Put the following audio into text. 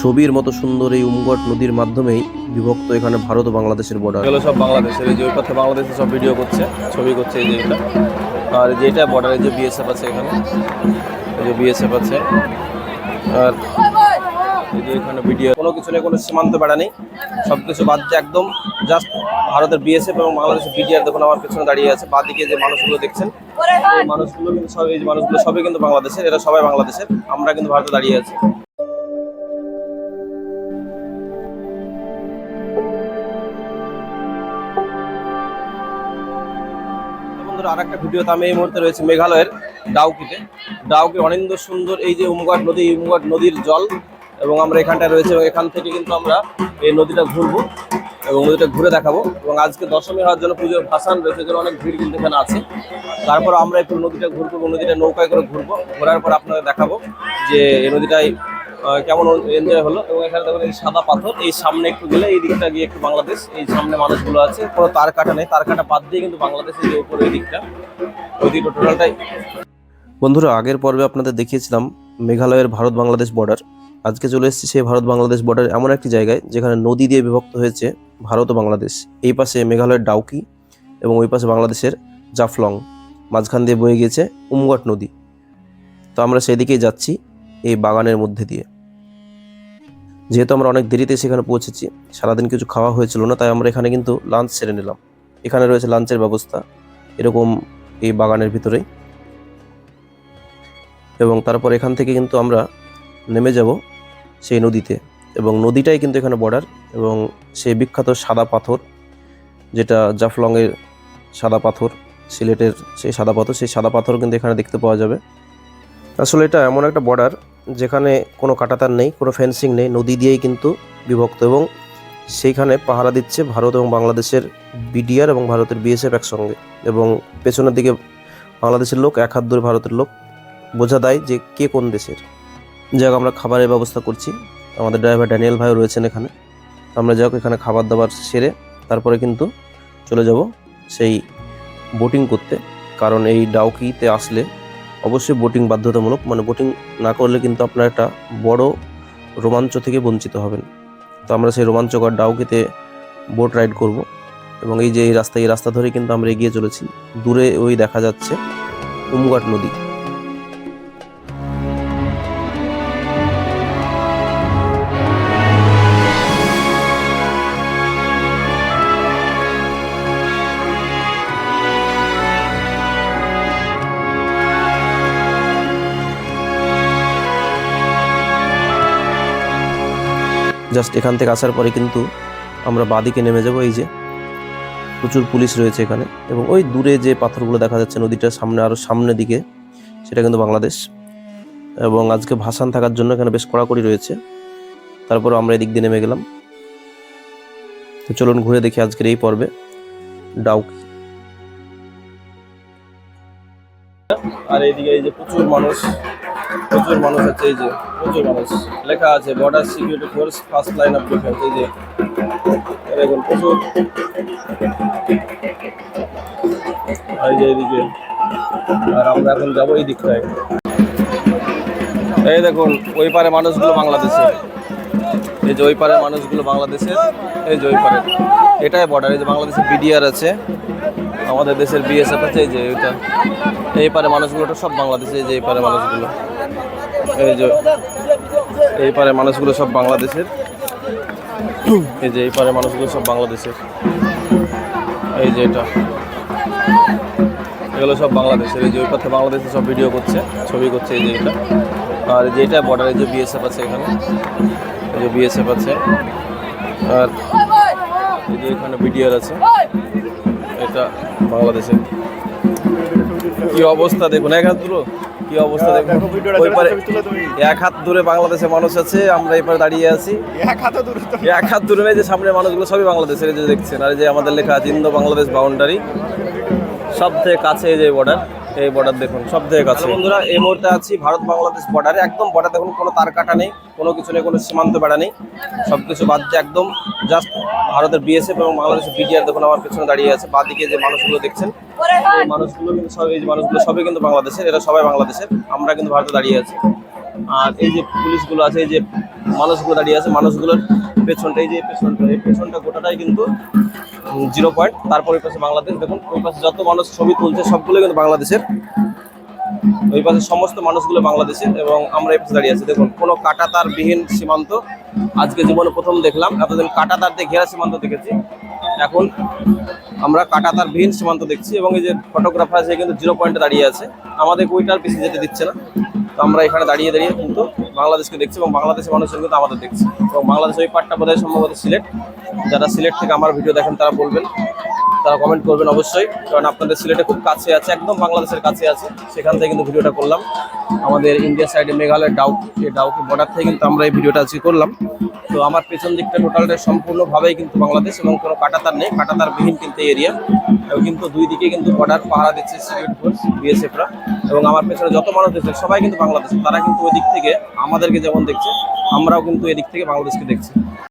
ছবির মতো সুন্দর এই উমগট নদীর মাধ্যমেই বিভক্ত এখানে ভারত ও বাংলাদেশের বর্ডার এগুলো সব বাংলাদেশের, এই যে ওই পথে বাংলাদেশে সব ভিডিও করছে, ছবি করছে এই যে এটা। আর যেটা বর্ডারে যে বিএসএফ আছে এখানে। এই যে বিএসএফ আছে। আর এই যে এখানে ভিডিও কোনো কিছু নেই কোনো সীমান্ত বেড়া নেই। সব কিছু বাদ দিয়ে একদম জাস্ট ভারতের বিএসএফ এবং বাংলাদেশের বিডিআর দেখুন, আমার পেছনে দাঁড়িয়ে আছে। বাদিকে যে মানুষগুলো দেখছেন মানুষগুলো কিন্তু সব এই মানুষগুলো সবই কিন্তু বাংলাদেশের, এরা সবাই বাংলাদেশের। আমরা কিন্তু ভারতে দাঁড়িয়ে আছি। বন্ধুরা আর একটা ভিডিওতে আমি এই মুহূর্তে রয়েছে মেঘালয়ের ডাউকিতে। ডাউকি অনিন্দ সুন্দর, এই যে উমঘাট নদী উমঘাট নদীর জল, এবং আমরা এখানটায় রয়েছে এবং এখান থেকে কিন্তু আমরা এই নদীটা ঘুরবো এবং নদীটা ঘুরে দেখাবো। এবং আজকে দশমী হওয়ার জন্য পুজোর ভাসান রয়েছে জন্য অনেক ভিড় কিন্তু এখানে আছে। তারপর আমরা একটু নদীটা ঘুরবো এবং নদীটা নৌকায় করে ঘুরবো। ঘোরার পর আপনাদের দেখাবো যে এই নদীটায় কেমন এনজয় হলো? এবং এখানে দেখুন এই সাদা পাথর, এই সামনে একটু গেলে এই দিকটা গিয়ে একটু বাংলাদেশ, এই সামনে মানুষগুলো আছে। কোনো তার কাটা নেই, তার কাটা বাদ দিয়ে কিন্তু বাংলাদেশের যে উপরে এই দিকটা। ওই দিকটা টোটালটাই বন্ধুরা, আগের পর্বে আপনাদের দেখিয়েছিলাম মেঘালয়ের ভারত বাংলাদেশ বর্ডার আজকে চলে এসেছি সেই ভারত বাংলাদেশ বর্ডার এমন একটি জায়গায়, যেখানে নদী দিয়ে বিভক্ত হয়েছে ভারত ও বাংলাদেশ। এই পাশে মেঘালয়ের ডাউকি এবং ওই পাশে বাংলাদেশের জাফলং। মাঝখান দিয়ে বয়ে গিয়েছে উমগট নদী। তো আমরা সেই দিকেই যাচ্ছি এই বাগানের মধ্যে দিয়ে। যেহেতু আমরা অনেক দেরিতে সেখানে পৌঁছেছি, সারাদিন কিছু খাওয়া হয়েছিল না, তাই আমরা এখানে কিন্তু লাঞ্চ সেরে নিলাম। এখানে রয়েছে লাঞ্চের ব্যবস্থা, এরকম এই বাগানের ভিতরেই। এবং তারপর এখান থেকে কিন্তু আমরা নেমে যাব সেই নদীতে। এবং নদীটাই কিন্তু এখানে বর্ডার এবং সেই বিখ্যাত সাদা পাথর, যেটা জাফলংয়ের সাদা পাথর, সিলেটের সেই সাদা পাথর, সেই সাদা পাথর কিন্তু এখানে দেখতে পাওয়া যাবে। আসলে এটা এমন একটা বর্ডার যেখানে কোনো কাটাতার নেই, কোনো ফেন্সিং নেই, নদী দিয়েই কিন্তু বিভক্ত এবং সেইখানে পাহারা দিচ্ছে ভারত এবং বাংলাদেশের বিডিআর এবং ভারতের বিএসএফ একসঙ্গে এবং পেছনের দিকে বাংলাদেশের লোক, এক হাত দূরে ভারতের লোক। বোঝা দেয় যে কে কোন দেশের। যাক আমরা খাবারের ব্যবস্থা করছি। আমাদের ড্রাইভার ড্যানিয়েল ভাইও রয়েছেন এখানে। আমরা যাক এখানে খাবার দাবার সেরে তারপরে কিন্তু চলে যাব সেই বোটিং করতে। কারণ এই ডাউকিতে আসলে অবশ্যই বোটিং বাধ্যতামূলক মানে বোটিং না করলে কিন্তু আপনার একটা বড় রোমাঞ্চ থেকে বঞ্চিত হবেন। তো আমরা সেই রোমাঞ্চকর ডাউকেতে বোট রাইড করব এবং এই যে এই রাস্তা এই রাস্তা ধরে কিন্তু আমরা এগিয়ে চলেছি। দূরে ওই দেখা যাচ্ছে উমঘাট নদী। জাস্ট এখান থেকে আসার পরে কিন্তু আমরা বাদিকে নেমে যাব, এই যে প্রচুর পুলিশ রয়েছে এখানে। এবং ওই দূরে যে পাথরগুলো দেখা যাচ্ছে নদীটার সামনে আরও সামনের দিকে, সেটা কিন্তু বাংলাদেশ। এবং আজকে ভাসান থাকার জন্য এখানে বেশ কড়াকড়ি রয়েছে। তারপর আমরা এদিক দিয়ে নেমে গেলাম। তো চলুন ঘুরে দেখি আজকের এই পর্বে। ডাউকি। আর এইদিকে এই যে প্রচুর মানুষ। প্রচুর মানুষ আছে, এই যে প্রচুর মানুষ লেখা আছে border security force first line of defence এই যে দেখুন প্রচুর। এই যে এইদিকে আর আমরা এখন যাব এই দিকটায়। এই দেখুন, ওই পারে মানুষগুলো বাংলাদেশের এই যে ওই পারে মানুষগুলো বাংলাদেশের এই যে ওই পারে। এটাই বর্ডার এই যে বাংলাদেশের বিডিআর আছে। আমাদের দেশের বিএসএফ আছে, এই যে ওইটা। এই পারে মানুষগুলো তো সব বাংলাদেশে যে এই পারে মানুষগুলো। এই যে এই পারে মানুষগুলো সব বাংলাদেশের। এই যে এই পারে মানুষগুলো সব বাংলাদেশের। এই যে এটা। এগুলো সব বাংলাদেশের। এই যে ওই পথে বাংলাদেশে সব ভিডিও করছে, ছবি করছে এই যে এটা। আর যে এটা বর্ডারে যে বিএসএফ আছে এখানে। এই যে বিএসএফ আছে। আর এই যে এখানে বিডিআর আছে। এটা বাংলাদেশের কি অবস্থা দেখুন এক হাত দূর কি অবস্থা দেখুন। ওই পারে এক হাত দূরে বাংলাদেশের মানুষ আছে আমরা এপারে দাঁড়িয়ে আছি। এক হাত দূরে নেই যে সামনে মানুষগুলো সবই বাংলাদেশের এই যে দেখছেন আর এই যে আমাদের লেখা আছে ইন্দো বাংলাদেশ বাউন্ডারি সব থেকে কাছে এই যে বর্ডার এই বর্ডার দেখুন সব থেকে কাছে। বন্ধুরা এই মুহূর্তে আছি ভারত বাংলাদেশ বর্ডারে একদম বর্ডার দেখুন কোনো তার কাটা নেই কোনো কিছু নেই কোনো সীমান্ত বেড়া নেই। সব কিছু বাদ দিয়ে একদম জাস্ট ভারতের বিএসএফ এবং বাংলাদেশের বিডিআর দেখুন আমার পেছনে দাঁড়িয়ে আছে। বাদিকে যে মানুষগুলো দেখছেন এই মানুষগুলো কিন্তু সব এই মানুষগুলো সবই কিন্তু বাংলাদেশের এরা সবাই বাংলাদেশের। আমরা কিন্তু ভারতে দাঁড়িয়ে আছি। আর এই যে পুলিশগুলো আছে এই যে মানুষগুলো দাঁড়িয়ে আছে মানুষগুলোর পেছনটা এই যে পেছনটা এই পেছনটা গোটাটাই কিন্তু জিরো পয়েন্ট তারপর ওই পাশে বাংলাদেশ। দেখুন ওই পাশে যত মানুষ ছবি তুলছে সবগুলো কিন্তু বাংলাদেশের। ওই পাশে সমস্ত মানুষগুলো বাংলাদেশের এবং আমরা এই পাশে দাঁড়িয়ে আছি। দেখুন, কোনো কাটাতার বিহীন সীমান্ত, আজকে জীবনে প্রথম দেখলাম, এতদিন কাটাতার দিয়ে ঘেরা সীমান্ত দেখেছি। এখন আমরা কাটাতার বিহীন সীমান্ত দেখছি এবং এই যে ফটোগ্রাফার আছে, কিন্তু জিরো পয়েন্টে দাঁড়িয়ে আছে। আমাদের কুইটার বেশি যেতে দিচ্ছে না। তো আমরা এখানে দাঁড়িয়ে দাঁড়িয়ে কিন্তু বাংলাদেশকে দেখছি এবং বাংলাদেশের মানুষজন কিন্তু আমাদের দেখছি। এবং বাংলাদেশ ওই পার্টটা বোধহয় সম্ভবত সিলেট। যারা সিলেট থেকে আমার ভিডিও দেখেন, তারা বলবেন। তারা কমেন্ট করবেন অবশ্যই, কারণ আপনাদের সিলেটে খুব কাছে আছে, একদম বাংলাদেশের কাছে আছে। সেখান থেকে কিন্তু ভিডিওটা করলাম। আমাদের ইন্ডিয়া সাইডে মেঘালয়ের ডাউকি এই ডাউকি বর্ডার থেকে কিন্তু আমরা এই ভিডিওটা আজকে করলাম। তো আমার পেছন দিকটা টোটালটা সম্পূর্ণভাবেই কিন্তু বাংলাদেশ এবং কোনো কাটাতার নেই। কাটাতার বিহীন কিন্তু এরিয়া এবং কিন্তু দুই দিকে কিন্তু বর্ডার পাহারা দিচ্ছে সিকিউরিটি ফোর্স বিএসএফরা এবং আমার পেছনে যত মানুষ দেখছে, সবাই কিন্তু বাংলাদেশ। তারা কিন্তু ওই দিক থেকে আমাদেরকে যেমন দেখছে, আমরাও কিন্তু এদিক থেকে বাংলাদেশকে দেখছি।